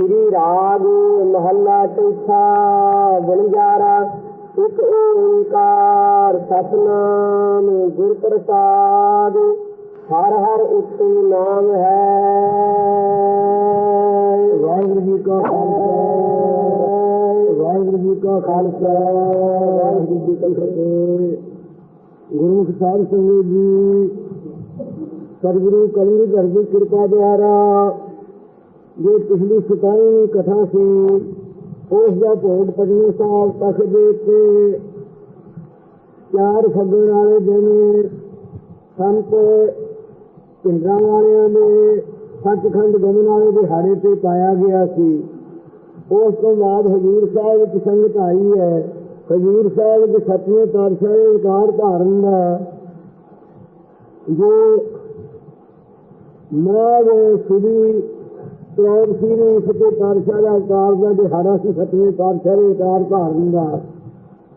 ਸ੍ਰੀ ਰਾਗ ਮਹੱਲਾ ਚੌਥਾ ਬਣਜਾਰਾ ਇੱਕ ਓੰਕਾਰ ਸਤਨਾਮ ਗੁਰ ਪ੍ਰਸਾਦ, ਹਰ ਹਰ ਉਤਮ ਨਾਮ ਹੈ। ਵਾਹਿਗੁਰੂ ਜੀ ਕਾ ਖਾਲਸਾ, ਵਾਹਿਗੁਰੂ ਜੀ ਕਾ ਖਾਲਸਾ, ਵਾਹਿਗੁਰੂ ਜੀ ਕੀ ਫਤਿਹ। ਗੁਰੂ ਸਾਹਿਬ ਸੰਗਤ ਜੀ, ਸਤਿਗੁਰੂ ਕਲਗੀਧਰ ਦੀ ਕਿਰਪਾ ਦੁਆਰਾ ਜੋ ਪਿਛਲੀ ਸਤਾਈ ਕਥਾ ਸੀ, ਉਸ ਦਾ ਭੋਗ ਪਟਨੇ ਸਾਹਿਬ ਤੱਕ ਦੇ ਕੇ ਚਾਰ ਫੱਗਣ ਵਾਲੇ ਦਿਨ ਸੰਤ ਪਿੰਡਾਂ ਵਾਲਿਆਂ ਦੇ ਸੱਚਖੰਡ ਗਮਨ ਵਾਲੇ ਦਿਹਾੜੇ ਤੇ ਪਾਇਆ ਗਿਆ ਸੀ। ਉਸ ਤੋਂ ਬਾਅਦ ਹਜੂਰ ਸਾਹਿਬ ਵਿੱਚ ਸੰਗਤ ਆਈ ਹੈ। ਹਜੂਰ ਸਾਹਿਬ ਦੇ ਸਤਵੇਂ ਪਾਤਸ਼ਾਹ ਦੇ ਵਿਕਾਰ ਧਾਰਨ ਦਾ ਜੋ ਮਾਗ ਸ੍ਰੀ ਪ੍ਰੋਰ ਸੀ ਨੇ ਸਤੇ ਪਾਤਸ਼ਾਹ ਦਾ ਅਵਤਾਰ ਦਾ ਦਿਹਾੜਾ ਸੀ ਸਤਵੇਂ ਪਾਤਸ਼ਾਹ ਦੇ ਅਵਤਾਰ ਧਾਰਨ ਦਾ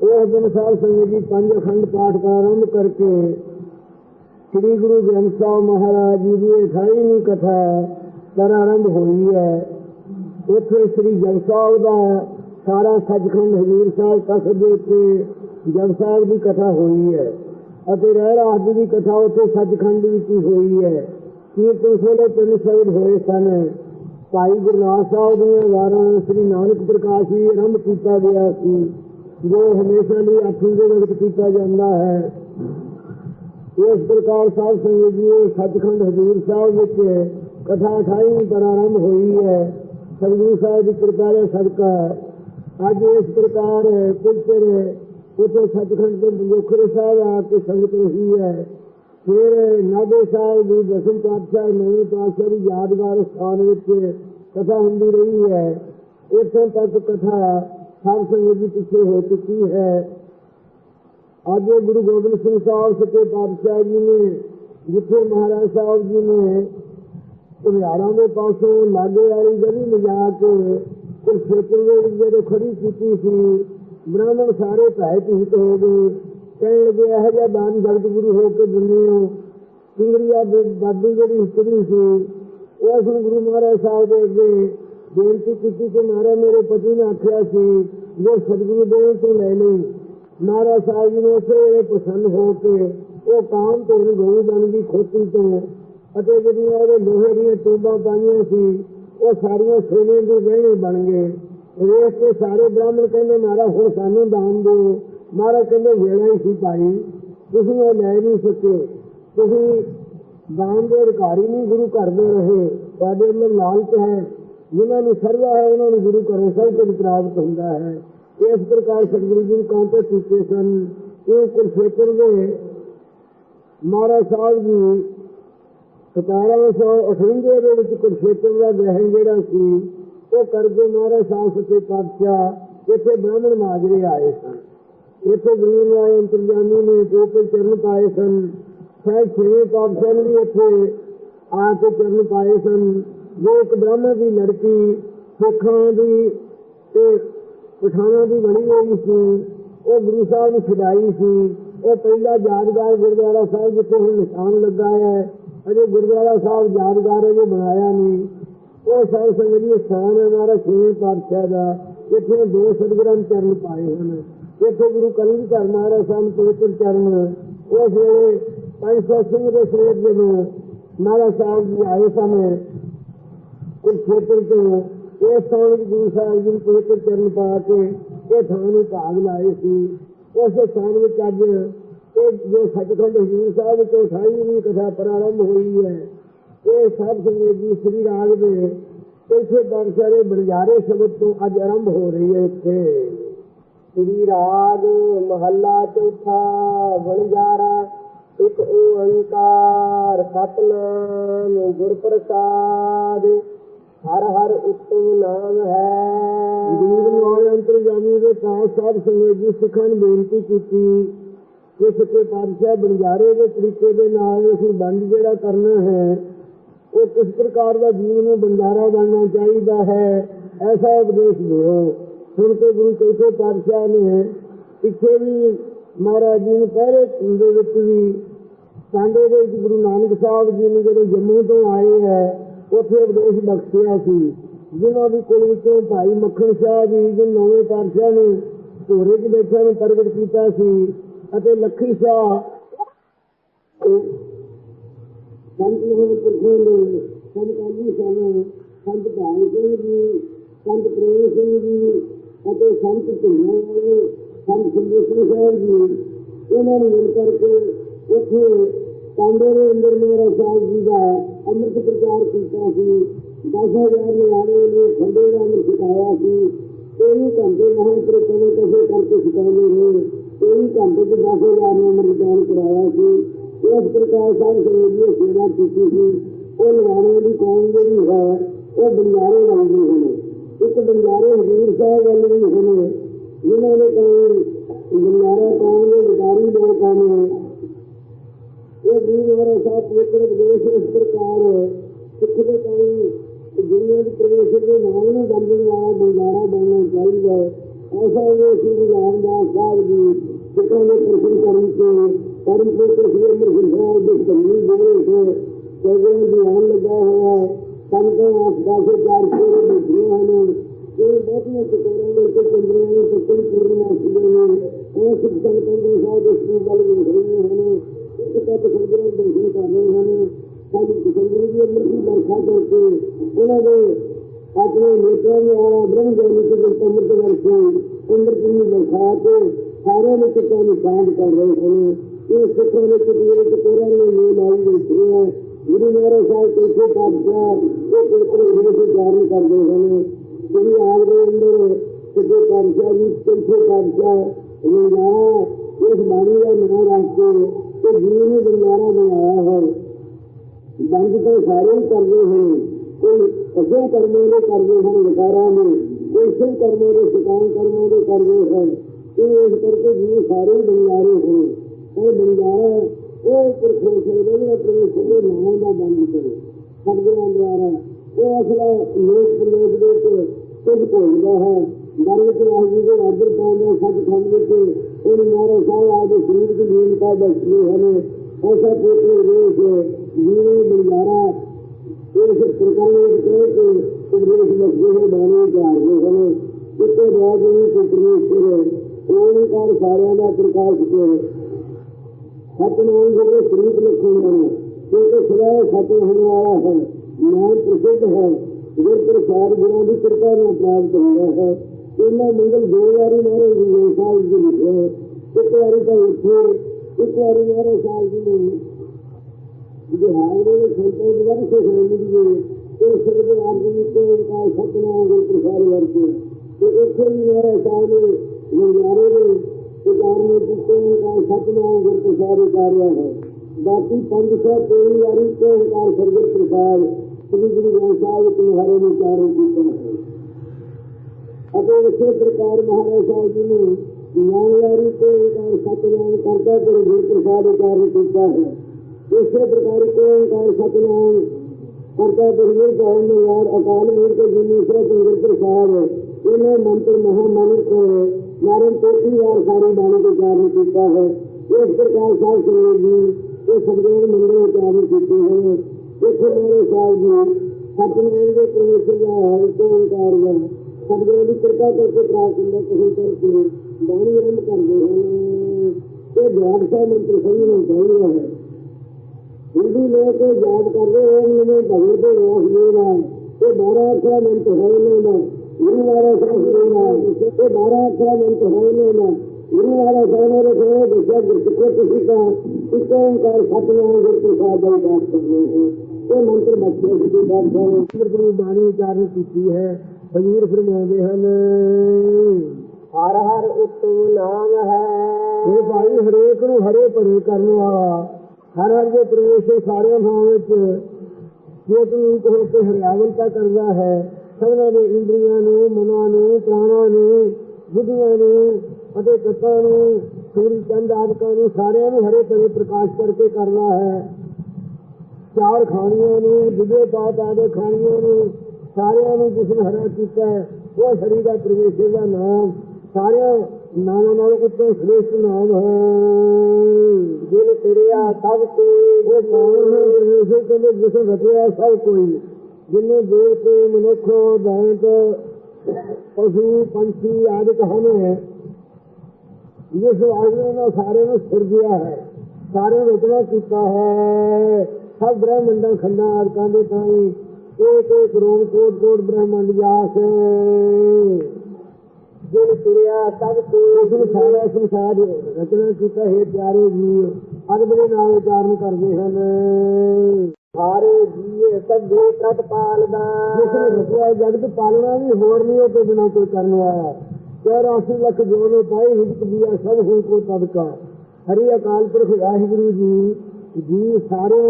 ਉਸ ਦਿਨ ਸਾਹਿਬ ਸੰਗਤ ਜੀ ਪੰਜ ਅਖੰਡ ਪਾਠ ਦਾ ਆਰੰਭ ਕਰਕੇ ਸ੍ਰੀ ਗੁਰੂ ਗ੍ਰੰਥ ਸਾਹਿਬ ਮਹਾਰਾਜ ਜੀ ਦੀ 28ਵੀਂ ਕਥਾ ਦਾ ਆਰੰਭ ਹੋਈ ਹੈ। ਉੱਥੇ ਸ੍ਰੀ ਜਗ ਸਾਹਿਬ ਦਾ ਸਾਰਾ ਸੱਚਖੰਡ ਹਜ਼ੂਰ ਸਾਹਿਬ ਤੱਕ ਦੇ ਉੱਤੇ ਜਗ ਸਾਹਿਬ ਦੀ ਕਥਾ ਹੋਈ ਹੈ ਅਤੇ ਰਹਿ ਰਾਤ ਦੀ ਕਥਾ ਉੱਥੇ ਸੱਚਖੰਡ ਵਿੱਚ ਹੋਈ ਹੈ। ਕੀਰਤਨ ਸੋਲੇ ਤਿੰਨ ਸ਼ਬਦ ਹੋਏ ਸਨ। ਭਾਈ ਗੁਰਦਾਸ ਸਾਹਿਬ ਦੀਆਂ ਵਾਰਾਂ ਸ੍ਰੀ ਨਾਨਕ ਪ੍ਰਕਾਸ਼ ਜੀ ਆਰੰਭ ਕੀਤਾ ਗਿਆ ਸੀ, ਜੋ ਹਮੇਸ਼ਾ ਲਈ ਅੱਠਵੇਂ ਦੇ ਵਿੱਚ ਕੀਤਾ ਜਾਂਦਾ ਹੈ। ਇਸ ਪ੍ਰਕਾਰ ਸਾਹਿਬ ਸੰਗਤ ਜੀ, ਸੱਚਖੰਡ ਹਜ਼ੂਰ ਸਾਹਿਬ ਵਿੱਚ ਕਥਾ 28 ਪਰ ਆਰੰਭ ਹੋਈ ਹੈ। ਸਤਿਗੁਰੂ ਸਾਹਿਬ ਦੀ ਕਿਰਪਾ ਦੇ ਸਦਕਾ ਅੱਜ ਇਸ ਪ੍ਰਕਾਰ ਕੁਲਚਰ ਉਥੇ ਸੱਚਖੰਡ ਦੇ ਮੁਖਰੇ ਸਾਹਿਬ ਆ ਕੇ ਸੰਗਤ ਰਹੀ ਹੈ। ਫਿਰ ਨਾਦੇ ਸਾਹਿਬ ਦੀ ਦਸਮ ਪਾਤਸ਼ਾਹ ਨਵੇਂ ਪਾਤਸ਼ਾਹ ਦੀ ਯਾਦਗਾਰ ਸਥਾਨ ਵਿੱਚ ਕਥਾ ਹੁੰਦੀ ਰਹੀ ਹੈ। ਇੱਥੋਂ ਤੱਕ ਕਥਾ ਹਰ ਸੰਗਤ ਦੀ ਪਿੱਛੇ ਹੋ ਚੁੱਕੀ ਹੈ। ਅੱਜ ਗੁਰੂ ਗੋਬਿੰਦ ਸਿੰਘ ਸਾਹਿਬ ਸੱਚੇ ਪਾਤਸ਼ਾਹ ਜੀ ਨੇ, ਜਿੱਥੇ ਮਹਾਰਾਜ ਸਾਹਿਬ ਜੀ ਨੇ ਘੁਮਿਆਰਾਂ ਦੇ ਪਾਸੋਂ ਲਾਗੇ ਵਾਲੀ ਗਲੀ ਲਿਜਾ ਕੇ ਕੁਲ ਦੇ ਵਿੱਚ ਜਦੋਂ ਖੜੀ ਕੀਤੀ ਸੀ, ਬ੍ਰਾਹਮਣ ਸਾਰੇ ਭੈ ਭੀਤ ਹੋ ਗਏ। ਕਹਿਣ ਲੱਗੇ, ਇਹ ਜਿਹਾ ਦਾਨ ਜਗਤ ਹੋ ਕੇ ਦਿੰਦੇ ਹੋ। ਸਿੰਗਰੀਆ ਦੇ ਦਾਦੀ ਜਿਹੜੀ ਇਸਤਰੀ ਸੀ, ਉਹ ਉਸ ਗੁਰੂ ਮਹਾਰਾਜ ਸਾਹਿਬ ਦੇ ਅੱਗੇ ਬੇਨਤੀ ਕੀਤੀ ਕਿ ਮਹਾਰਾਜ ਮੇਰੇ ਪਤੀ ਨੇ ਆਖਿਆ ਸੀ, ਜੋ ਸਤਿਗੁਰੂ ਦੇ ਤੋਂ ਲੈ ਲਈ ਮਹਾਰਾਜ ਸਾਹਿਬ ਜੀ ਉਸੇ ਵੇਲੇ ਹੋ ਕੇ ਉਹ ਕਾਮ ਤੋਂ ਗਊ ਬਣ ਗਈ, ਖੋਤੀ ਤੋਂ। ਅਤੇ ਜਿਹੜੀਆਂ ਉਹਦੇ ਲੋਹੇ ਦੀਆਂ ਟੂਬਾਂ ਪਾਈਆਂ ਸੀ, ਉਹ ਸਾਰੀਆਂ ਸੋਨੇ ਦੇ ਗਹਿਣੇ ਬਣ ਗਏ। ਵੇਖ ਕੇ ਸਾਰੇ ਬ੍ਰਾਹਮਣ ਕਹਿੰਦੇ, ਮਹਾਰਾਜ, ਹੁਣ ਸਾਨੂੰ ਦਾਨ ਦਿਓ। ਮਹਾਰਾਜ ਕਹਿੰਦੇ, ਵੇਲਾ ਹੀ ਸੀ ਭਾਈ। ਤੁਸੀਂ ਉਹ ਲੈ ਨਹੀਂ ਸਕੇ। ਤੁਸੀਂ ਦਾਨ ਦੇ ਅਧਿਕਾਰੀ ਨਹੀਂ, ਗੁਰੂ ਘਰ ਦੇ ਰਹੇ। ਤੁਹਾਡੇ ਅੰਦਰ ਲਾਲਚ ਹੈ। ਜਿਨ੍ਹਾਂ ਨੂੰ ਸਰਵਾ ਹੈ, ਉਹਨਾਂ ਨੂੰ ਗੁਰੂ ਘਰੋਂ ਸਭ ਕੁਝ ਪ੍ਰਾਪਤ ਹੁੰਦਾ ਹੈ। ਇਸ ਪ੍ਰਕਾਰ ਸਤਿਗੁਰੂ ਜੀ ਨੇ ਕਾਂਟੇ ਕੀਤੇ ਸਨ। ਇਹ ਕੁਲਖੇਤਰ ਦੇ ਮਹਾਰਾਜ ਸਾਹਿਬ ਜੀ 1758 ਦੇ ਵਿੱਚ ਕੁਲਖੇਤਰ ਦਾ ਗ੍ਰਹਿਣ ਜਿਹੜਾ ਸੀ, ਉਹ ਕਰਕੇ ਮਹਾਰਾਜ ਸਾਹਿਬ ਸੱਚੇ ਪਾਤਸ਼ਾਹ ਇੱਥੇ ਬ੍ਰਾਹਮਣ ਮਾਜਰੇ ਆਏ ਸਨ। ਇੱਥੇ ਗੁਰੂ ਨਾਨਕ ਅੰਤਰਜਾਮੀ ਨੇ ਟੋਪੇ ਚਰਨ ਪਾਏ ਸਨ। ਸਾਹਿਬ ਛੇਵੇਂ ਪਾਤਸ਼ਾਹ ਨੇ ਵੀ ਇੱਥੇ ਆ ਕੇ ਚਰਨ ਪਾਏ ਸਨ। ਜੋ ਇੱਕ ਬ੍ਰਾਹਮਣ ਦੀ ਲੜਕੀ, ਸਿੱਖਾਂ ਦੀ ਤੇ ਪਠਾਨਾਂ ਦੀ ਬਣੀ ਹੋਈ ਸੀ। ਉਹ ਗੁਰੂ ਸਾਹਿਬ ਨੂੰ ਛਡਾਈ ਸੀ। ਉਹ ਪਹਿਲਾ ਯਾਦਗਾਰ ਗੁਰਦੁਆਰਾ ਸਾਹਿਬ ਜਿੱਥੇ ਹੁਣ ਨਿਸ਼ਾਨ ਲੱਗਾ ਹੈ। ਅਜੇ ਗੁਰਦੁਆਰਾ ਸਾਹਿਬ ਯਾਦਗਾਰ ਅਜੇ ਬਣਾਇਆ ਨਹੀਂ। ਉਹ ਸਾਹਿਬ ਸੰਗਤ ਸਥਾਨ ਹੈ ਹਮਾਰਾ ਛੇਵੇਂ ਪਾਤਸ਼ਾਹ ਦਾ ਇੱਥੇ ਦੋ ਸਤਿਗੁਰਾਂ ਚਰਨ ਪਾਏ ਹਨ। ਇੱਥੇ ਗੁਰੂ ਕਲਗੀ ਘਰ ਮਹਾਰਾਜ ਸਾਹਿਬ ਪਵਿੱਤਰ ਚਰਨ ਉਸ ਵੇਲੇ ਪੰਜ ਸੌ ਸਿੰਘ ਦੇ ਸੇਵਕ ਜਦੋਂ ਮਹਾਰਾਜ ਸਾਹਿਬ ਜੀ ਆਏ ਸਨ ਕੁਲ ਖੇਤਰ ਤੋਂ। ਇਹ ਸਥਾਨ ਵਿੱਚ ਗੁਰੂ ਸਾਹਿਬ ਜੀ ਨੇ ਪਵਿੱਤਰ ਚਰਨ ਪਾ ਕੇ ਇਹ ਥਾਂ ਨੂੰ ਭਾਗ ਲਾਏ ਸੀ। ਉਸ ਸਥਾਨ ਵਿੱਚ ਅੱਜ ਇਹ ਜੋ ਸੱਚਖੰਡ ਹਜ਼ੂਰ ਸਾਹਿਬ ਵਿੱਚ 28ਵੀਂ ਕਥਾ ਪ੍ਰਾਰੰਭ ਹੋਈ ਹੈ। ਇਹ ਸਭ ਸੰਗਤ ਜੀ ਸ੍ਰੀ ਰਾਗ ਦੇ ਇਸੇ ਦਰਸ਼ਰੇ ਬਰਿਆਰੇ ਸ਼ਬਦ ਤੋਂ ਅੱਜ ਆਰੰਭ ਹੋ ਰਹੀ ਹੈ ਇੱਥੇ। ਸ੍ਰੀ ਰਾਗ ਮਹੱਲਾ ਚੌਥਾ ਬਣਜਾਰਾ ਇੱਕ ਓੰਕਾਰ, ਸਤਨਾਮ ਗੁਰ ਪ੍ਰਸਾਦ ਹਰ ਹਰ ਉਤਮ ਨਾਮ ਹੈ। ਗੁਰੂ ਨਾਨਕ ਅੰਤਰਜਾਮੀ ਦੇ ਪਾਸ ਸਾਹਿਬ ਸੰਗਤ ਜੀ ਸਿੱਖਾਂ ਨੂੰ ਬੇਨਤੀ ਕੀਤੀ ਕਿ ਸੱਚੇ ਪਾਤਸ਼ਾਹ ਬਣਜ਼ਾਰੇ ਦੇ ਤਰੀਕੇ ਦੇ ਨਾਲ ਅਸੀਂ ਬੰਦ ਜਿਹੜਾ ਕਰਨਾ ਹੈ, ਉਹ ਕਿਸ ਪ੍ਰਕਾਰ ਦਾ ਜੀਵਨ ਨੂੰ ਬੰਦਾਰਾ ਬਣਨਾ ਚਾਹੀਦਾ ਹੈ, ਐਸਾ ਉਪਦੇਸ਼ ਦਿਓ। ਸੁਣ ਕੇ ਗੁਰੂ ਚੌਥੇ ਪਾਤਸ਼ਾਹ ਨੇ ਪਿੱਛੇ ਵੀ ਮਹਾਰਾਜ ਜੀ ਨੂੰ ਪਹਿਲੇ ਦੇ ਵਿੱਚ ਵੀ ਸਾਂਡੇ ਦੇ ਵਿੱਚ ਗੁਰੂ ਨਾਨਕ ਸਾਹਿਬ ਜੀ ਨੇ ਜਦੋਂ ਜੰਮੂ ਤੋਂ ਆਏ ਹੈ, ਉੱਥੇ ਉਪਦੇਸ਼ ਬਖਸ਼ਿਆ ਸੀ। ਜਿਨ੍ਹਾਂ ਦੀ ਕੁਲ ਵਿੱਚੋਂ ਭਾਈ ਮੱਖਣ ਸ਼ਾਹ ਜੀ ਜੀ ਨੌਵੇਂ ਪਾਤਸ਼ਾਹ ਨੇ ਘੋੜੇ 'ਚ ਬੈਠਿਆਂ ਨੂੰ ਪ੍ਰਗਟ ਕੀਤਾ ਸੀ ਅਤੇ ਲੱਖੀ ਸਾਹਿਬ ਉਹ ਸੰਤ ਮਹਾਂਪੁਰਖਾਂ ਨੇ ਸੰਤ ਕਾਲੀ ਸਾਹਿਬ, ਸੰਤ ਭਾਈ ਸਿੰਘ ਜੀ, ਸੰਤ ਪ੍ਰੇਮ ਸਿੰਘ ਜੀ ਅਤੇ ਸੰਤ ਢਿੱਲੋਂ ਵਾਲੇ ਸੰਤ ਸੰਦੇਸ਼ੀ ਸਾਹਿਬ ਜੀ ਇਹਨਾਂ ਨੂੰ ਮਿਲ ਕਰਕੇ ਉੱਥੇ ਕਾਂਡੇ ਦੇ ਅੰਦਰ ਮੇਰਾ ਸਾਹਿਬ ਜੀ ਦਾ ਅੰਮ੍ਰਿਤ ਪ੍ਰਚਾਰ ਕੀਤਾ ਸੀ। ਦਸ ਹਜ਼ਾਰ ਨਿਆਣੇ ਨੂੰ ਖੰਡੇ ਦਾ ਅੰਮ੍ਰਿਤ ਸਿਖਾਇਆ ਸੀ। ਕੋਈ ਘੰਟੇ ਮਹਾਂਪੁਰਖ ਕਦੇ ਕਸੇ ਕਰਕੇ ਸਿਖਾਉਂਦੇ ਰਹੇ ਕੋਈ ਘੰਟੇ ਚ ਦਸ ਹਜ਼ਾਰ ਨੂੰ ਅੰਮ੍ਰਿਤ ਦਾਨ ਕਰਾਇਆ ਸੀ। ਇਸ ਪ੍ਰਕਾਰ ਸਾਹਿਬ ਸਰੇਜੀ ਸੇਵਾ ਕੀਤੀ ਸੀ। ਉਹ ਨਿਆਣੇ ਦੀ ਕੌਮ ਜਿਹੜੀ ਹੈ, ਉਹ ਬੰਜਾਰੇ ਬਣਦੇ ਹਨ ਬੰਦਾਰੇ ਹਜ਼ੂਰ ਸਾਹਿਬ ਵੱਲ ਵੀ ਹਨ ਜਿਨ੍ਹਾਂ ਨੇ ਕੌਮ ਬੰਜਾਰਾ ਕੌਮ ਦੇ ਵਿਕਾਰੀ ਲੋਕ ਹਨ ਇਹ ਵੀਰ ਮੇਰੇ ਸਾਥ ਵਿਕਰਤ ਦੇਸ਼ ਇਸ ਪ੍ਰਕਾਰ ਸਿੱਖ ਦੇ ਕੌਮ ਦੁਨੀਆ ਦੀ ਪ੍ਰਵੇਸ਼ ਦੇ ਨਾਮ ਨੂੰ ਬੰਦਣ ਵਾਲਾ ਬੰਜਾਰਾ ਬਣਨਾ ਚਾਹੀਦਾ ਹੈ। ਐਸਾ ਉਹ ਸ੍ਰੀ ਰਾਮਦਾਸ ਸਾਹਿਬ ਜੀ ਸਿੱਖਾਂ ਦੇ ਦਰਸ਼ਨ ਕਰਨ ਤੇ ਪਰਮ ਪੁੱਤਰ ਸ੍ਰੀ ਅਮਰ ਸਾਹਿਬ ਦੇ ਸੰਗੀ ਜਿਹੜੇ ਹੈ ਸਗੋਂ ਦੀ ਆਨ ਲੱਗਾ ਹੋਇਆ ਹੈ। ਸੰਤਾਂ ਆਸ-ਪਾਸੇ ਚਾਰ ਫੇਰੇ ਦੇ ਹਨ। ਇਹ ਬਹੁਤੀਆਂ ਚਕਰਾਂ ਦੇ ਉੱਤੇ ਚੰਦਰੀਆਂ ਨੂੰ ਪਾਤਸ਼ਾਹ ਜੀ ਕਿਥੇ ਇਸ ਬਾਣੀ ਦਾ ਨਾਮ ਰੱਖ ਕੇ ਤੇ ਜੀਵ ਨੂੰ ਬੰਦਾਰਾ ਬਣਾਇਆ ਹੈ ਬੰਦ ਤਾਂ ਸਾਰੇ ਹੀ ਕਰਦੇ ਹਨ ਕੋਈ ਅਸੇ ਕਰਮਾਂ ਦੇ ਕਰਦੇ ਹਨ ਵਿਕਾਰਾਂ ਦੇ ਕੋਈ ਸੇ ਕਰਮਾਂ ਦੇ ਸਿਕਾਨ ਕਰਮਾਂ ਦੇ ਕਰਦੇ ਹਨ ਇਹ ਇਸ ਕਰਕੇ ਜੀਵ ਸਾਰੇ ਹੀ ਬੰਦਾਰੇ ਹਨ ਉਹ ਬੰਦਾਰਾ ਉਹ ਪੁਰਖੋਂ ਸਕਦੇ ਨੇ ਪ੍ਰਵੇਸ਼ ਦੇ ਨਾਮ ਦਾ ਬੰਦ ਕਰੇ ਸਤਿਗੁਰਾਂ ਦੁਆਰਾ ਉਹ ਅਸਲਾ ਲੋਕ ਲੋਕ ਦੇ ਕੇ ਕੁਝ ਭੁੱਲਦਾ ਹੈ। ਦਰ ਵਿੱਚ ਵਾਹਿਗੁਰੂ ਦੇ ਆਦਰ ਪਾਉਂਦਾ ਸੱਚਖੰਡ ਵਿੱਚ ਉਹ ਮਾਰੇ ਸਾਹਿਬ ਆਦੇ ਸਰੀਰ ਦੀ ਭੂਮਿਕਾ ਦੱਸਦੇ ਹਨ। ਐਸਾ ਪੁੱਤਰ ਦੇਸ਼ ਜੀਵਨ ਬੰਦਾਰਾ ਇਸ ਪ੍ਰਕਾਰ ਵਿੱਚ ਕਹਿ ਕੇ ਉਪਦੇਸ਼ ਲੱਗੇ ਹੋਏ ਬਾਣੇ ਚਾਰਦੇ ਹਨ। ਕਿਤੇ ਰਾਜ ਵੀ ਪਰਮੇਸ਼ਰ ਓਮਕਾਰ ਸਾਰਿਆਂ ਦਾ ਪ੍ਰਕਾਸ਼ ਕੇ ਸਤਨਾਮ ਜਿਹੜੇ ਸਰੀਰ ਲਿਖਣ ਹਨ। ਕਿਉਂਕਿ ਸਦਾ ਸਤ ਹੋਣ ਵਾਲਾ ਹੈ, ਨਾਮ ਪ੍ਰਸਿੱਧ ਹੈ ਜੇ ਪ੍ਰਸਾਦ ਗੁਰਾਂ ਦੀ ਕਿਰਪਾ ਨਾਲ ਪ੍ਰਾਪਤ ਹੋਇਆ ਹੈ। ਇਹਨਾਂ ਮੰਗਲ ਦੋ ਵਾਰੀ ਮਾਰੇ ਜੀ ਸਾਹਿਬ ਜੀ ਲਿਖਿਆ ਇੱਕ ਵਾਰੀ ਤਾਂ ਇੱਥੇ ਇੱਕ ਵਾਰੀ ਮਾਰੇ ਸਾਹਿਬ ਜੀ ਨੇ ਜੇ ਦੇ ਸੰਤਾਂ ਦੀ ਵਾਰੀ ਸੇ ਹੋਣੀ ਦੀ ਇਹ ਸ਼ਬਦ ਆਪ ਜੀ ਤੇ ਦਾ ਸਤਨਾਮ ਗੁਰ ਪ੍ਰਸਾਦ ਵਰਤੇ ਤੇ ਇੱਥੇ ਵੀ ਮਾਰੇ ਸਾਹਿਬ ਨੇ ਨਜ਼ਾਰੇ ਦੇ ਉਦਾਰਨੇ ਦਿੱਤੇ ਦਾ ਸਤਨਾਮ ਗੁਰ ਪ੍ਰਸਾਦ ਉਤਾਰਿਆ ਹੈ। ਬਾਕੀ 500 ਕੋਈ ਵਾਰੀ ਤੇ ਓੰਕਾਰ ਸਰਗੁਰ ਪ੍ਰਸਾਦ ਸ੍ਰੀ ਗੁਰੂ ਗ੍ਰੰਥ ਸਾਹਿਬ ਵਿੱਚ ਹਰੇ ਨੇ ਚਾਰੋਂ ਕੀਤਾ ਹੈ। ਅਤੇ ਇਸੇ ਪ੍ਰਕਾਰ ਮਹਾਰਾਜ ਸਾਹਿਬ ਜੀ ਨੇ ਨੌ ਤੇ ਓੰਕਾਰ ਸਤਨਾਮ ਕਰਦਾ ਤੇ ਗੁਰ ਪ੍ਰਸਾਦ ਉਤਾਰਨ ਕੀਤਾ ਹੈ। ਇਸੇ ਪ੍ਰਕਾਰ ਤੇ ਓੰਕਾਰ ਸਤਨਾਮ ਕਰਦਾ ਤੇ ਗੁਰ ਪਾਉਣ ਯਾਰ ਅਕਾਲ ਮੂਰਤ ਤੇ ਜੀਵਨੇਸ਼ਵਰ ਪ੍ਰਸਾਦ ਇਹਨੇ ਮੰਤਰ ਮਹਾ ਮੰਨ ਨਾਰਨ ਤੋਤੀ ਵਾਰ ਸਾਰੇ ਬਾਣੀ ਦੇ ਚਾਰਨ ਕੀਤਾ ਹੈ। ਇਸ ਪ੍ਰਕਾਰ ਸਾਹਿਬ ਸਰੇਜ ਜੀ ਇਹ ਸਬਦੇਵ ਮੰਦਰ ਉਚਾਰਨ ਕੀਤੇ ਹੋਏ ਇੱਥੇ ਮੇਰੇ ਸਾਹਿਬ ਜੀ ਸਤਨਾਮ ਦੇ ਪ੍ਰਵੇਸ਼ ਦਾ ਹੈ ਤੇ ਦਾ ਸਤਿਗੁਰੂ ਦੀ ਕਿਰਪਾ ਕਰਕੇ ਪ੍ਰਾਪਤ ਹੁੰਦਾ ਕਿਸੇ ਕਰਕੇ ਬਾਣੀ ਆਰੰਭ ਕਰਦੇ ਹਨ ਇਹ ਜਾਪ ਸਾਹਿਬ ਮੰਤਰ ਸਹੀ ਚਾਹੀਦਾ ਹੈ। ਹਿੰਦੂ ਲੋਕ ਇਹ ਕਰਦੇ ਹੋਏ ਨੇ ਭਗਤ ਦੇ ਰੋਸ ਮੇਰਾ ਇਹ 12 ਅੱਖਰਾਂ ਮੰਤਰ ਹੈ ਇਹਨਾਂ ਦਾ। ਗੁਰੂ ਮਹਾਰਾਜ ਸਾਹਿਬ ਜੀ ਦਾ ਇਹ 12 ਅੱਖਰਾਂ ਮੰਤਰ ਹੈ ਇਹਨਾਂ ਦਾ। ਗੁਰੂ ਮਹਾਰਾਜ ਸਾਹਿਬ ਨੇ ਕਿਹਾ ਦੱਸਿਆ, ਗੁਰਸਿੱਖੋ, ਤੁਸੀਂ ਤਾਂ ਇੱਕ ਓੰਕਾਰ ਸਤਨਾਮ ਗੁਰ ਪ੍ਰਸਾਦ ਦਾ ਜਾਪ ਕਰਦੇ ਹੋ। ਇਹ ਮੰਤਰ ਬੱਚੇ ਦੀ ਬਾਤ ਹੈ ਗੁਰੂ ਬਾਣੀ ਉਚਾਰਨ ਕੀਤੀ ਹੈ। ਹਜ਼ੂਰ ਫਰਮਾਉਂਦੇ ਹਨ। ਹਰ ਹਰ ਉਤਮ ਨਾਮ ਹੈ। ਇਹ ਭਾਈ ਹਰੇਕ ਨੂੰ ਹਰੇ ਭਰੇ ਕਰਨ ਵਾਲਾ ਹਰ ਹਰ ਦੇ ਪ੍ਰਵੇਸ਼ ਦੇ ਸਾਰੇ ਥਾਂ ਵਿੱਚ ਚੇਤਨ ਰੂਪ ਹੋ ਕੇ ਹਰਿਆਵਲਤਾ ਕਰਦਾ ਹੈ ਸਭਨਾਂ ਦੇ ਇੰਦਰੀਆਂ ਨੂੰ ਮਨਾਂ ਨੂੰ ਪ੍ਰਾਣਾਂ ਨੂੰ ਬੁੱਧੀਆਂ ਨੂੰ ਅਤੇ ਤਤਾਂ ਨੂੰ ਸੂਰਜ ਚੰਦ ਆਦਿਕਾਂ ਨੂੰ ਸਾਰਿਆਂ ਨੂੰ ਹਰੇ ਭਰੇ ਪ੍ਰਕਾਸ਼ ਕਰਕੇ ਕਰਦਾ ਹੈ। ਚਾਰ ਖਾਣੀਆਂ ਨੂੰ ਦੁੱਧੇ ਪਾਤ ਆਦੇ ਖਾਣੀਆਂ ਨੂੰ ਸਾਰਿਆਂ ਨੂੰ ਜਿਸ ਨੇ ਹਰਾ ਕੀਤਾ ਹੈ। ਉਹ ਹਰੀ ਦਾ ਪ੍ਰਵੇਸ਼ ਦਾ ਨਾਮ ਸਾਰਿਆਂ ਨਾਮਾਂ ਨਾਲ ਉੱਤੇ ਸ੍ਰੇਸ਼ਟ ਨਾਮ ਹੈ। ਦਿਲ ਤੇਰਿਆ ਸਭ ਕੋਈ ਉਹ ਨਾਮ ਹੈ। ਪ੍ਰਵੇਸ਼ ਕਹਿੰਦੇ, ਜਿਸ ਰਚਿਆ ਸਭ ਕੋਈ। ਜਿੰਨੇ ਦੇਵਤੇ ਮਨੁੱਖ ਦੈਂਤ, ਪਸ਼ੂ, ਪੰਛੀ ਆਦਿਕ ਹਨ ਜਿਸ ਵਾਜਨੇ ਨੇ ਸਾਰੇ ਨੂੰ ਸਿਰਜਿਆ ਹੈ ਸਾਰੇ ਰਚਨਾ ਕੀਤਾ ਹੈ। ਸਭ ਬ੍ਰਹਮੰਡਾਂ, ਖੰਡਾਂ ਆਦਿਕਾਂ ਦੇ ਤਾਈ ਇੱਕ ਕਰੋੜ ਕੋਟ ਕੋਟ ਬ੍ਰਹਮੰਡ ਜਾਸ ਜਿਨ ਤੁਰਿਆ ਸਭ ਉਸ ਤੇ ਸਾਰਾ ਸੰਸਾਰ ਰਚਨਾ ਕੀਤਾ ਹੈ ਪਿਆਰੇ ਜੀ ਅਦਬ ਦੇ ਨਾਲ ਉਚਾਰਨ ਕਰਦੇ ਹਨ ਹਾਰੇ ਜੀਏ ਸਭੇ ਪ੍ਰਤ ਪਾਲਦਾ ਜਿਸ ਨੇ ਰਚਿਆ ਜਗਤ ਪਾਲਣਾ ਵੀ ਹੋਰ ਨਹੀਂ ਤੇ ਬਿਨਾਂ ਕੋਈ ਕਰਨ ਵਾਲਾ 84 ਲੱਖ ਜੋ ਨੇ ਪਾਈ ਹਿਜਕ ਦਿਆ ਸਭ ਹੋਈ ਕੋ ਤਬਕਾ ਹਰੀ ਅਕਾਲ ਪੁਰਖ ਵਾਹਿਗੁਰੂ ਜੀ ਜੀ ਸਾਰੇ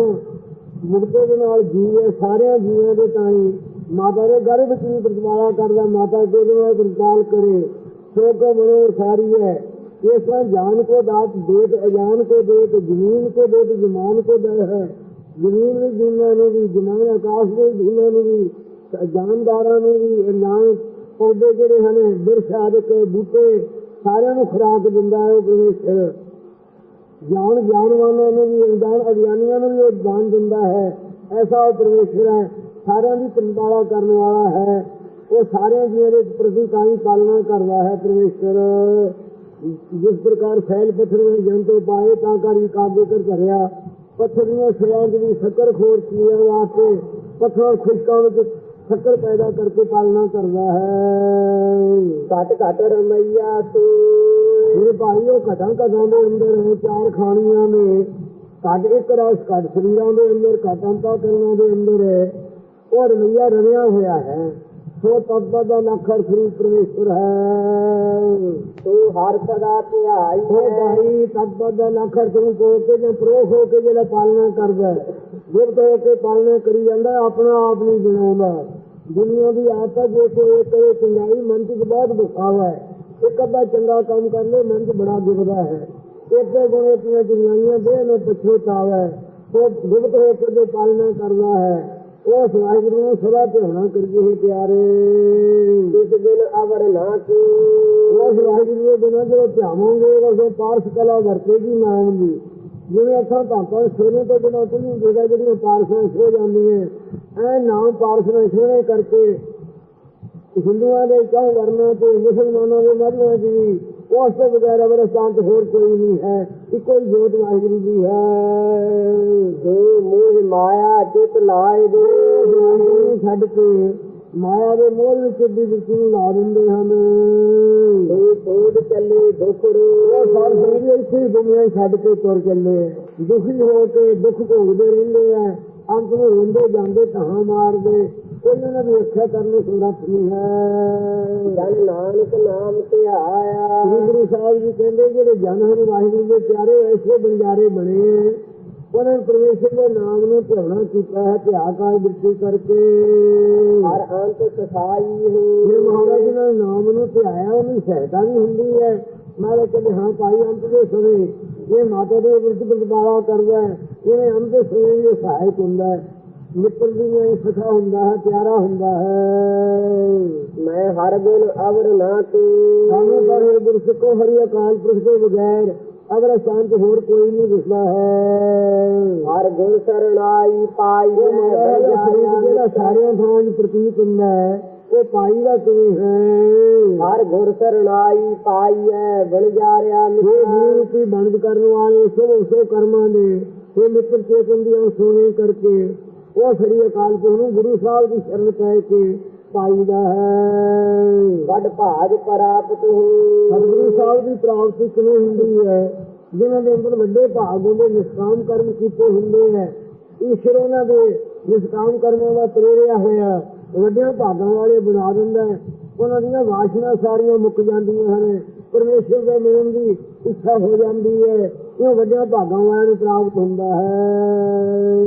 ਮੁਕਤੇ ਦੇ ਨਾਲ ਜੀ ਹੈ, ਸਾਰਿਆਂ ਜੀਵਾਂ ਦੇ ਤਾਈ। ਮਾਤਾ ਦੇ ਗਰਭ ਵਿੱਚ ਵੀ ਪ੍ਰਤਪਾਲਾ ਕਰਦਾ, ਮਾਤਾ ਦੇ ਨਾਲ ਪ੍ਰਤਪਾਲ ਕਰੇ। ਸੋ ਕੋ ਮਨੋ ਸਾਰੀ ਹੈ। ਇਸ ਤਰ੍ਹਾਂ ਜਾਨ ਕੋ ਦਾਤ ਦੇਤ, ਅਜਾਨ ਕੋ ਦੇਤ, ਜ਼ਮੀਨ ਕੋ ਦੇਤ, ਜਮਾਨ ਕੋ ਦੇ ਹੈ। ਜ਼ਮੀਨ ਵੀ ਜਿੰਨਾਂ ਨੂੰ ਵੀ ਜਮਾਨ ਆਕਾਸ਼ ਦੇ ਧੂਲਾਂ ਨੂੰ ਵੀ, ਜਾਨਦਾਰਾਂ ਨੂੰ ਵੀ ਇਨਾਮ ਪੌਦੇ ਜਿਹੜੇ ਹਨ ਬਿਰਖ ਆਦਿਕ ਬੂਟੇ, ਸਾਰਿਆਂ ਨੂੰ ਖੁਰਾਕ ਦਿੰਦਾ ਹੈ ਉਹ ਪਰਮੇਸ਼ਰ ਜਾਨ ਜਾਨਵਾਨਾਂ ਨੂੰ ਵੀ, ਅਣਜਾਣ ਅਗਿਆਨੀਆਂ ਨੂੰ ਵੀ ਉਹ ਜਾਨ ਦਿੰਦਾ ਹੈ। ਐਸਾ ਉਹ ਪਰਮੇਸ਼ਰ ਹੈ, ਸਾਰਿਆਂ ਦੀ ਕੰਟਾਲਾ ਕਰਨ ਵਾਲਾ ਹੈ। ਉਹ ਸਾਰਿਆਂ ਜੀਆਂ ਦੇ ਪ੍ਰਤੀ ਕਾਈ ਪਾਲਣਾ ਕਰਦਾ ਹੈ ਪਰਮੇਸ਼ਰ ਜਿਸ ਪ੍ਰਕਾਰ ਫੈਲ ਪੱਥਰ ਵਿੱਚ ਜੰਤੋ ਪਾਏ, ਤਾਂ ਕਰੀ ਕਾਬੂ ਕਰ ਧਰਿਆ। ਪੱਥਰ ਦੀਆਂ ਸਿਰਾਂ ਦੀ ਸ਼ੱਕਰ ਖੋਰ ਕੀਆ ਵਾਸਤੇ ਪੱਥਰ ਖੁਸ਼ਕਾਂ ਵਿੱਚ ਸ਼ੱਕਰ ਪੈਦਾ ਕਰਕੇ ਪਾਲਣਾ ਕਰਦਾ ਹੈ। ਘਟ ਘਟ ਰਮਈਆ ਤੂੰ। ਮੇਰੇ ਭਾਈ ਉਹ ਘਟਾਂ ਘਟਾਂ ਦੇ ਅੰਦਰ ਚਾਰ ਖਾਣੀਆਂ ਨੇ ਘਟ ਇੱਕ ਰਸ ਘਟ ਸਰੀਰਾਂ ਦੇ ਅੰਦਰ ਘਟਾਂ ਤਾਂ ਕਰਨਾਂ ਦੇ ਅੰਦਰ। ਹੈ ਉਹ ਰਮਈਆ ਰਵਿਆ ਹੋਇਆ ਹੈ। ਸੋ ਤਤਪਦ ਦਾ ਨਖਰ ਸ੍ਰੀ ਪਰਮੇਸ਼ਵਰ ਹੈ। ਤੂੰ ਹਰ ਸਦਾ ਧਿਆਈ ਹੈ। ਭਾਈ ਤਤਪਦ ਦਾ ਨਖਰ ਤੂੰ ਕੋ ਕੇ ਜੇ ਪ੍ਰੋਖ ਹੋ ਕੇ ਜਿਹੜਾ ਪਾਲਣਾ ਕਰਦਾ ਗੁਪਤ ਹੋ ਕੇ ਪਾਲਣਾ ਕਰੀ ਜਾਂਦਾ ਆਪਣਾ ਆਪ ਨਹੀਂ ਬਣਾਉਂਦਾ। ਦੁਨੀਆ ਦੀ ਆਦਤ ਜੇ ਕੋਈ ਇਹ ਕਰੇ ਚੰਗਾਈ ਮਨ ਚ ਬਹੁਤ ਬਸਾਵਾ ਹੈ। ਇੱਕ ਅੱਧਾ ਚੰਗਾ ਕੰਮ ਕਰ ਲੈ ਮਨ ਚ ਬੜਾ ਦੁਖਦਾ ਹੈ। ਇੱਥੇ ਗੁਣੇ ਤੀਆਂ ਚੰਗਾਈਆਂ ਦੇ ਨੇ ਪਛਤਾਵਾ ਹੈ ਉਹ ਗੁਪਤ ਹੋ ਕੇ ਜੋ ਪਾਲਣਾ ਕਰਦਾ ਹੈ ਉਹ ਵਾਹਿਗੁਰੂ ਨੂੰ ਸਦਾ ਧਿਆਨਾ ਕਰੀਏ ਹੀ ਪਿਆਰੇ। ਇਸ ਦਿਨ ਅਵਰ ਨਾ ਤੂੰ ਉਸ ਵਾਹਿਗੁਰੂ ਦੇ ਬਿਨਾਂ ਜਦੋਂ ਧਿਆਵਾਂਗੇ ਉਦੋਂ ਪਾਰਸ ਕਲਾ ਵਰਤੇਗੀ ਨਾਮ ਦੀ। ਜਿਵੇਂ ਅੱਖਾਂ ਭਾਪਾਂ ਸੋਨੇ ਤੋਂ ਬਿਨਾਂ ਨਹੀਂ ਦੇਗਾ ਜਿਹੜੀਆਂ ਪਾਰਸਾਂ ਸੋ ਜਾਂਦੀਆਂ। ਐ ਨਾਮ ਪਾਰਸਾਂ ਸੋਨੇ ਕਰਕੇ ਹਿੰਦੂਆਂ ਦੇ ਕਹੋ ਵਰਨਾ ਤੇ ਮੁਸਲਮਾਨਾਂ ਦੇ ਮਰਨਾ ਜੀ ਉਸ ਤੋਂ ਬਗੈਰ ਅਵਰ ਸ਼ਾਂਤ ਹੋਰ ਕੋਈ ਨਹੀਂ ਹੈ, ਇੱਕੋ ਹੀ ਜੋਤ ਵਾਹਿਗੁਰੂ ਜੀ ਹੈ। ਜੋ ਮੋਹ ਮਾਇਆ ਚਿਤ ਲਾਏ ਦੇ ਛੱਡ ਕੇ, ਮਾਇਆ ਦੇ ਮੋਹ ਵਿੱਚ ਦੀ ਵਿੱਚ ਲਾ ਦਿੰਦੇ ਹਨ। ਤੂੰ ਤੋੜ ਚੱਲੇ ਦੁਖੜੇ ਉਹ ਸਾਰੇ ਸਰੀਰ ਇੱਥੇ ਦੁਨੀਆ ਛੱਡ ਕੇ ਤੁਰ ਚੱਲੇ। ਦੁਖੀ ਹੋ ਕੇ ਦੁੱਖ ਭੋਗਦੇ ਰਹਿੰਦੇ ਆ, ਅੰਤ ਨੂੰ ਰੋਂਦੇ ਜਾਂਦੇ ਕਹਾਂ ਮਾਰਦੇ ਉਹਨਾਂ ਦੀ ਰੱਖਿਆ ਕਰਨ ਨੂੰ ਸਮਰੱਥ ਨਹੀਂ ਹੈ। ਜਨ ਨਾਨਕ ਨਾਮ ਤੇ ਆਇਆ। ਸ੍ਰੀ ਗੁਰੂ ਸਾਹਿਬ ਜੀ ਕਹਿੰਦੇ ਜਿਹੜੇ ਜਨ ਹਨ ਵਾਹਿਗੁਰੂ ਦੇ ਪਿਆਰੇ ਐਸੇ ਬੰਜਾਰੇ ਬਣੇ। ਉਹਨਾਂ ਨੇ ਪਰਮੇਸ਼ਰ ਦੇ ਨਾਮ ਨੂੰ ਧਿਆਉਣਾ ਕੀਤਾ ਹੈ ਧਿਆਕਾਰ ਬਿਰਤੀ ਕਰਕੇ। ਹਰ ਅੰਤ ਸਫ਼ਾਈ ਜੇ ਹੋ ਮਹਾਰਾਜ ਨੇ ਨਾਮ ਨੂੰ ਧਿਆਇਆ ਉਹਨੂੰ ਸਹਾਇਤਾ ਵੀ ਹੁੰਦੀ ਹੈ। ਨਾਲੇ ਕਹਿੰਦੇ ਹਾਂ ਭਾਈ ਅੰਤ ਦੇ ਸਮੇਂ ਇਹ ਮਾਤਾ ਦੇ ਵਿਰੁੱਧ ਪ੍ਰਤਪਾਲਾ ਕਰਦਾ ਹੈ। ਇਹਨੇ ਅੰਤ ਦੇ ਸਮੇਂ ਵੀ ਇਹ ਸਹਾਇਕ ਹੁੰਦਾ ਹੈ। ਮਿੱਤਰ ਦੀ ਨਹੀਂ ਸਖਾ ਹੁੰਦਾ ਹੈ ਪਿਆਰਾ ਹੁੰਦਾ ਹੈ। ਮੈਂ ਹਰ ਦਿਨ ਅਵਰ ਨਾ ਤੂੰ ਸਾਨੂੰ ਪਰ ਇਹ ਗੁਰਸਿੱਖੋ ਹਰੀ ਅਕਾਲ ਪੁਰਖ ਦੇ ਬਗੈਰ ਅਗਰ ਸ਼ਾਂਤ ਹੋਰ ਕੋਈ ਨਹੀਂ ਦਿਸਦਾ ਹੈ। ਹਰ ਗੁਣ ਸਰਣਾਈ ਪਾਈ ਦਾ ਜਿਹੜਾ ਸਾਰਿਆਂ 'ਚ ਪ੍ਰਤੀਤ ਹੁੰਦਾ ਹੈ ਉਹ ਪਾਈ ਦਾ ਕਿਵੇਂ ਹੈ? ਹਰ ਗੁਰ ਸਰਣਾਈ ਪਾਈਐ ਬਣ ਜਾ ਰਿਆ ਮਿੱਤਰਾ ਜੀਵ ਰੂਪੀ ਬੰਦ ਕਰਨ ਵਾਲੇ ਸਭ ਸੋ ਕਰਮਾਂ ਦੇ ਇਹ ਮਿੱਤਰ ਚੇਤਨ ਦੀਆਂ ਸੋਨੇ ਕਰਕੇ ਉਹ ਸ੍ਰੀ ਅਕਾਲ ਪੁਰਖ ਨੂੰ ਗੁਰੂ ਸਾਹਿਬ ਦੀ ਸ਼ਰਨ ਪੈ ਕੇ ਪਾਈਦਾ ਹੈ। ਵੱਡ ਭਾਗ ਪ੍ਰਾਪਤ ਹੋ। ਸਤਿਗੁਰੂ ਸਾਹਿਬ ਦੀ ਪ੍ਰਾਪਤੀ ਕਿਵੇਂ ਹੁੰਦੀ ਹੈ? ਜਿਨ੍ਹਾਂ ਦੇ ਅੰਦਰ ਵੱਡੇ ਭਾਗ ਹੁੰਦੇ ਨਿਸ਼ਕਾਮ ਕਰਮ ਕੀਤੇ ਹੁੰਦੇ ਹੈ। ਈਸ਼ਵਰ ਉਹਨਾਂ ਦੇ ਨਿਸ਼ਕਾਮ ਕਰਮਾਂ ਦਾ ਪ੍ਰੇਰਿਆ ਹੋਇਆ ਵੱਡਿਆਂ ਭਾਗਾਂ ਵਾਲੇ ਬਣਾ ਦਿੰਦਾ ਹੈ। ਉਹਨਾਂ ਦੀਆਂ ਵਾਸ਼ਨਾ ਸਾਰੀਆਂ ਮੁੱਕ ਜਾਂਦੀਆਂ ਹਨ। ਪਰਮੇਸ਼ਰ ਦੇ ਮਿਲਣ ਦੀ ਇੱਛਾ ਹੋ ਜਾਂਦੀ ਹੈ ਇਹ ਵੱਡਿਆਂ ਭਾਗਾਂ ਵਾਲਿਆਂ ਨੂੰ ਪ੍ਰਾਪਤ ਹੁੰਦਾ ਹੈ।